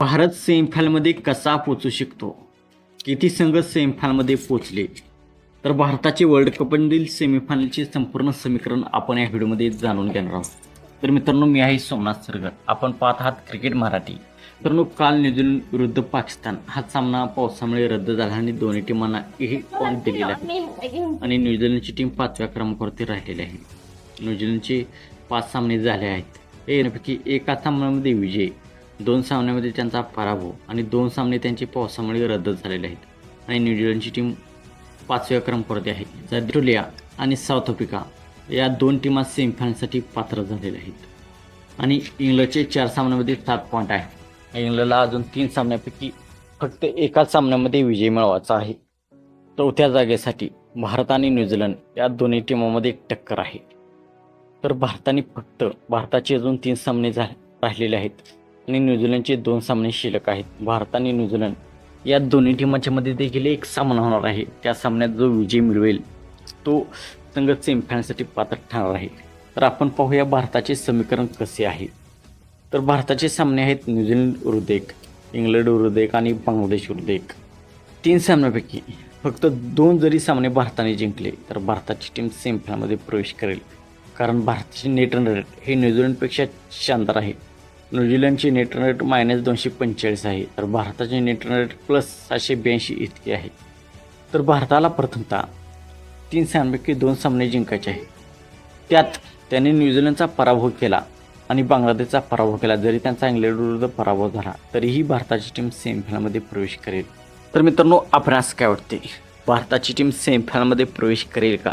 भारत सेमीफायनलमध्ये कसा पोचू शकतो? किती संघ सेमीफायनलमध्ये पोचले? तर भारताचे वर्ल्ड कपमधील सेमीफायनलचे संपूर्ण समीकरण आपण या व्हिडिओमध्ये जाणून घेणार आहोत. तर मित्रांनो मी आहे सोमनाथ सरगर आपण पाहत आहात क्रिकेट मराठी. मित्रांनो काल न्यूझीलंड विरुद्ध पाकिस्तान हा सामना पावसामुळे रद्द झाला आणि दोन्ही टीमांना एक पॉईंट दिलेला आहे. आणि न्यूझीलंडची टीम पाचव्या क्रमांकावरती राहिलेली आहे. न्यूझीलंडचे पाच सामने झाले आहेत. यापैकी एका सामन्यामध्ये विजय दोन सामन्यामध्ये त्यांचा पराभव आणि दोन सामने त्यांचे पावसामुळे रद्द झालेले आहेत. आणि न्यूझीलंडची टीम पाचव्या क्रमांकावरती आहे. तर आणि साऊथ आफ्रिका या दोन टीमा सेमीफायनलसाठी पात्र झालेल्या आहेत. आणि इंग्लंडचे चार सामन्यामध्ये सात पॉईंट आहे. इंग्लंडला अजून तीन सामन्यापैकी फक्त एकाच सामन्यामध्ये विजय मिळवायचा आहे. चौथ्या जागेसाठी भारत आणि न्यूझीलंड या दोन्ही टीमामध्ये एक टक्कर आहे. तर भारताने फक्त भारताचे अजून तीन सामने झा राहिलेले आहेत. आणि न्यूझीलंडचे दोन सामने शिल्लक आहेत. भारत आणि न्यूझीलंड या दोन्ही टीमांच्या मध्ये देखील एक सामना होणार आहे. त्या सामन्यात जो विजय मिळवेल तो संघ सेमीफायनलसाठी पात्र ठरणार आहे. तर आपण पाहूया भारताचे समीकरण कसे आहे. तर भारताचे सामने आहेत न्यूझीलंड विरुद्ध एक इंग्लंड विरुद्ध एक आणि बांगलादेश विरुद्ध एक तीन सामन्यापैकी फक्त दोन जरी सामने भारताने जिंकले तर भारताची टीम सेमीफायनलमध्ये प्रवेश करेल. कारण भारताचे नेट रन रेट हे न्यूझीलंडपेक्षा शानदार आहे. न्यूझीलंडचे नेट रेट मायनस दोनशे पंचेचाळीस आहे. तर भारताचे नेट रेट प्लस सातशे ब्याऐंशी इतकी आहे. तर भारताला प्रथमतः तीन सामन्यापैकी दोन सामने जिंकायचे आहे त्यात त्यांनी न्यूझीलंडचा पराभव केला आणि बांगलादेशचा पराभव केला. जरी त्यांचा इंग्लंडविरुद्ध पराभव झाला तरीही भारताची टीम सेमीफायनलमध्ये प्रवेश करेल. तर मित्रांनो आपणास काय वाटते? भारताची टीम सेमीफायनलमध्ये प्रवेश करेल का?